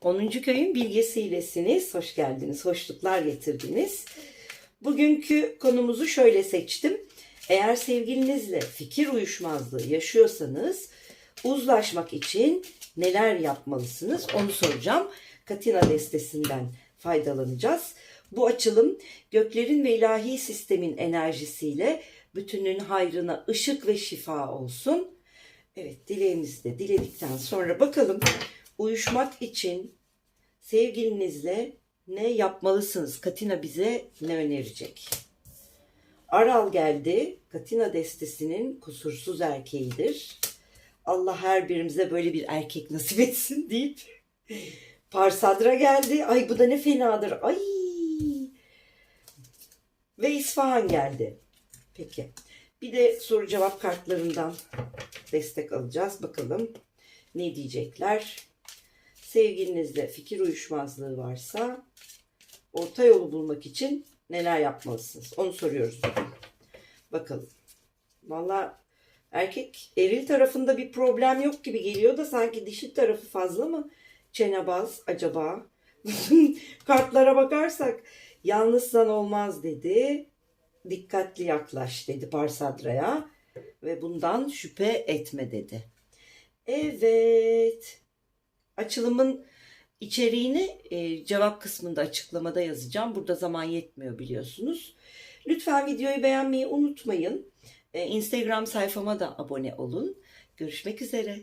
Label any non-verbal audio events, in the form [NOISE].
10. köyün bilgesiylesiniz. Hoş geldiniz, hoşluklar getirdiniz. Bugünkü konumuzu şöyle seçtim. Eğer sevgilinizle fikir uyuşmazlığı yaşıyorsanız uzlaşmak için neler yapmalısınız onu soracağım. Katina destesinden faydalanacağız. Bu açılım göklerin ve ilahi sistemin enerjisiyle bütünün hayrına ışık ve şifa olsun. Evet dileğimizi de diledikten sonra bakalım uyuşmak için sevgilinizle ne yapmalısınız? Katina bize ne önerecek? Aral geldi. Katina destesinin kusursuz erkeğidir. Allah her birimize böyle bir erkek nasip etsin deyip [LAUGHS] Parsadra geldi. Ay bu da ne fenadır. Ay. Ve İsfahan geldi. Peki. Bir de soru cevap kartlarından destek alacağız. Bakalım ne diyecekler. Sevgilinizle fikir uyuşmazlığı varsa orta yolu bulmak için neler yapmalısınız? Onu soruyoruz. Bakalım. Valla erkek eril tarafında bir problem yok gibi geliyor da sanki dişi tarafı fazla mı çenebaz acaba? [LAUGHS] Kartlara bakarsak yalnızsan olmaz dedi. Dikkatli yaklaş dedi Parsadra'ya ve bundan şüphe etme dedi. Evet. Açılımın içeriğini e, cevap kısmında açıklamada yazacağım. Burada zaman yetmiyor biliyorsunuz. Lütfen videoyu beğenmeyi unutmayın. E, Instagram sayfama da abone olun. Görüşmek üzere.